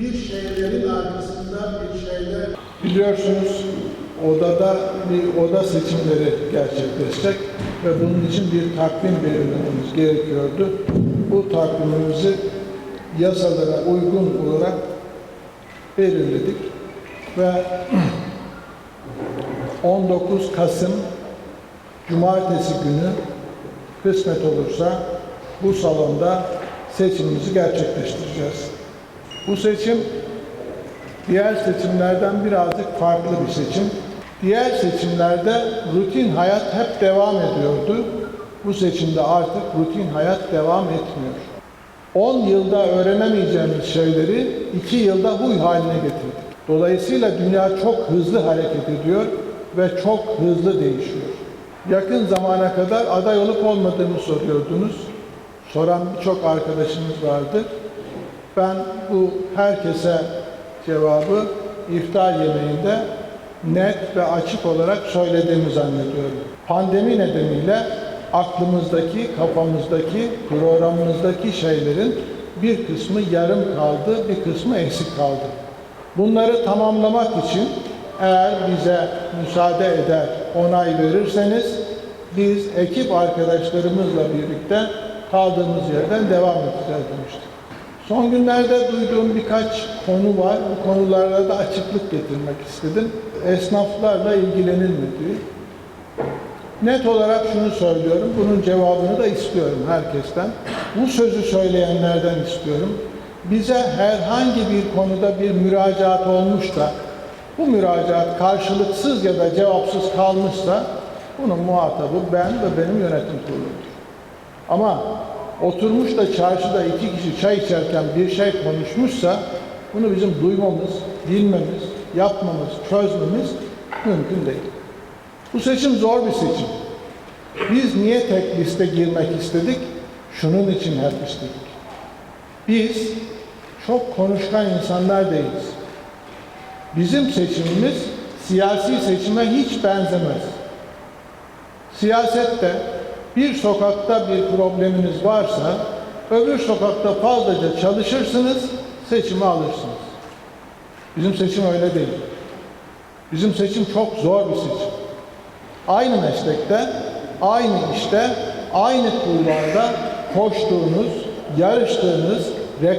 bir şeylerin arkasından bir şeyler... Biliyorsunuz odada bir oda seçimleri gerçekleşecek ve bunun için bir takvim belirlememiz gerekiyordu. Bu takvimimizi yasalara uygun olarak belirledik ve 19 Kasım Cumartesi günü kısmet olursa bu salonda seçimimizi gerçekleştireceğiz. Bu seçim diğer seçimlerden birazcık farklı bir seçim. Diğer seçimlerde rutin hayat hep devam ediyordu. Bu seçimde artık rutin hayat devam etmiyor. 10 yılda öğrenemeyeceğimiz şeyleri 2 yılda huy haline getirdik. Dolayısıyla dünya çok hızlı hareket ediyor ve çok hızlı değişiyor. Yakın zamana kadar aday olup olmadığımı soruyordunuz. Soran birçok arkadaşımız vardı. Ben bu herkese cevabı iftar yemeğinde net ve açık olarak söylediğimi zannediyorum. Pandemi nedeniyle aklımızdaki, kafamızdaki, programımızdaki şeylerin bir kısmı yarım kaldı, bir kısmı eksik kaldı. Bunları tamamlamak için eğer bize müsaade eder, onay verirseniz biz ekip arkadaşlarımızla birlikte kaldığımız yerden devam edeceğiz demiştik. Son günlerde duyduğum birkaç konu var. Bu konularda da açıklık getirmek istedim. Esnaflarla ilgilenilmediği. Net olarak şunu söylüyorum, bunun cevabını da istiyorum herkesten. Bu sözü söyleyenlerden istiyorum. Bize herhangi bir konuda bir müracaat olmuş da bu müracaat karşılıksız ya da cevapsız kalmışsa bunun muhatabı ben ve benim yönetim kurulumdur. Ama oturmuş da çarşıda iki kişi çay içerken bir şey konuşmuşsa bunu bizim duymamız, bilmemiz, yapmamız, çözmemiz mümkün değil. Bu seçim zor bir seçim. Biz niye tek liste girmek istedik? Şunun için hep istedik. Biz çok konuşkan insanlar değiliz. Bizim seçimimiz siyasi seçime hiç benzemez. Siyasette bir sokakta bir probleminiz varsa öbür sokakta fazlaca çalışırsınız, seçimi alırsınız. Bizim seçim öyle değil. Bizim seçim çok zor bir seçim. Aynı meslekte, aynı işte, aynı kulvarda koştuğunuz, yarıştığınız, rekabet